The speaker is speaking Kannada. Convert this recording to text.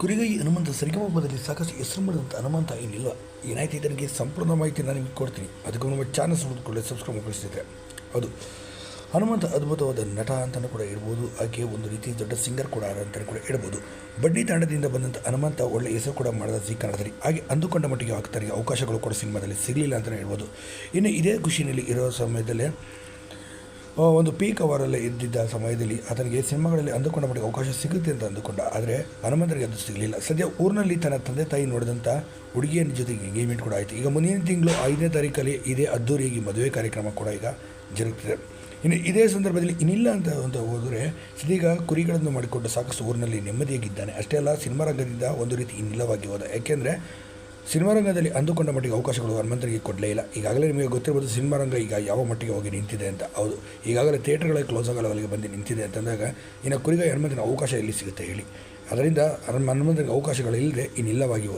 ಕುರಿಗೈ ಹನುಮಂತ ಸರಿಗಮಪದಲ್ಲಿ ಸಾಕಷ್ಟು ಹೆಸರು ಮಾಡಿದಂಥ ಹನುಮಂತ ಏನಿಲ್ಲ. ಏನಾಯ್ತು ಇದನಿಗೆ ಸಂಪೂರ್ಣ ಮಾಹಿತಿ ನಾನು ನಿಮಗೆ ಕೊಡ್ತೀನಿ. ಅದಕ್ಕೂ ನಮ್ಮ ಚಾನಲ್ ಹುಡುಕೊಳ್ಳಿ ಸಬ್ಸ್ಕ್ರೈಬ್ ಮಾಡಿಸ್ತಿದ್ರೆ ಹೌದು. ಹನುಮಂತ ಅದ್ಭುತವಾದ ನಟ ಅಂತಲೂ ಕೂಡ ಹೇಳ್ಬೋದು. ಹಾಗೆ ಒಂದು ರೀತಿ ದೊಡ್ಡ ಸಿಂಗರ್ ಕೂಡ ಅಂತಲೂ ಕೂಡ ಹೇಳ್ಬೋದು. ಬಡ್ಡಿ ತಾಂಡದಿಂದ ಬಂದಂಥ ಹನುಮಂತ ಒಳ್ಳೆ ಹೆಸರು ಕೂಡ ಮಾಡಿದ ಜಿ ಕನ್ನಡದಲ್ಲಿ ಹಾಗೆ ಅಂದುಕೊಂಡ ಮಟ್ಟಿಗೆ ಆಗ್ತಾರೆ ಅವಕಾಶಗಳು ಕೂಡ ಸಿನಿಮಾದಲ್ಲಿ ಸಿಗಲಿಲ್ಲ ಅಂತಲೇ ಹೇಳ್ಬೋದು. ಇನ್ನು ಇದೇ ಖುಷಿಯಲ್ಲಿ ಇರೋ ಸಮಯದಲ್ಲೇ ಒಂದು ಪೀಕ್ ಅವರಲ್ಲೇ ಇದ್ದಿದ್ದ ಸಮಯದಲ್ಲಿ ಆತನಿಗೆ ಸಿನಿಮಾಗಳಲ್ಲಿ ಅಂದುಕೊಂಡ ಮಟ್ಟಿಗೆ ಅವಕಾಶ ಸಿಗುತ್ತೆ ಅಂತ ಅಂದುಕೊಂಡ. ಆದರೆ ಹನುಮಂತರಿಗೆ ಅದು ಸಿಗಲಿಲ್ಲ. ಸದ್ಯ ಊರಿನಲ್ಲಿ ತನ್ನ ತಂದೆ ತಾಯಿ ನೋಡಿದಂಥ ಹುಡುಗಿಯ ಜೊತೆಗೆ ಎಂಗೇಜ್ಮೆಂಟ್ ಕೂಡ ಆಯಿತು. ಈಗ ಮುಂದಿನ ತಿಂಗಳು ಐದನೇ ತಾರೀಕಲ್ಲಿ ಇದೇ ಅದ್ದೂರಿಯಾಗಿ ಮದುವೆ ಕಾರ್ಯಕ್ರಮ ಕೂಡ ಈಗ ಜರುಗ್ತಿದೆ. ಇನ್ನು ಇದೇ ಸಂದರ್ಭದಲ್ಲಿ ಇನ್ನಿಲ್ಲ ಅಂತ ಅಂತ ಹೋದರೆ ಇದೀಗ ಕುರಿಗಳನ್ನು ಮಾಡಿಕೊಂಡು ಸಾಕಷ್ಟು ಊರಿನಲ್ಲಿ ನೆಮ್ಮದಿಯಾಗಿದ್ದಾನೆ. ಅಷ್ಟೇ ಅಲ್ಲ, ಸಿನಿಮಾ ರಂಗದಿಂದ ಒಂದು ರೀತಿ ಇನ್ನಿಲ್ಲವಾಗಿ ಹೋದ. ಯಾಕೆಂದರೆ ಸಿನಿಮಾ ರಂಗದಲ್ಲಿ ಅಂದುಕೊಂಡ ಮಟ್ಟಿಗೆ ಅವಕಾಶಗಳು ಹನುಮಂತರಿಗೆ ಕೊಡಲೇ ಇಲ್ಲ. ಈಗಾಗಲೇ ನಿಮಗೆ ಗೊತ್ತಿರಬಹುದು ಸಿನಿಮಾ ರಂಗ ಈಗ ಯಾವ ಮಟ್ಟಿಗೆ ಹೋಗಿ ನಿಂತಿದೆ ಅಂತ. ಹೌದು, ಈಗಾಗಲೇ ಥಿಯೇಟರ್ಗಳ ಕ್ಲೋಸ್ ಆಗೋ ಅವರಿಗೆ ಬಂದು ನಿಂತಿದೆ ಅಂತಂದಾಗ ಇನ್ನು ಕುರಿಗಾಯಿ ಹನುಮಂತನ ಅವಕಾಶ ಎಲ್ಲಿ ಸಿಗುತ್ತೆ ಹೇಳಿ. ಅದರಿಂದ ಹನುಮಂತನಿಗೆ ಅವಕಾಶಗಳಿಲ್ಲದೆ ಇನ್ನಿಲ್ಲವಾಗಿ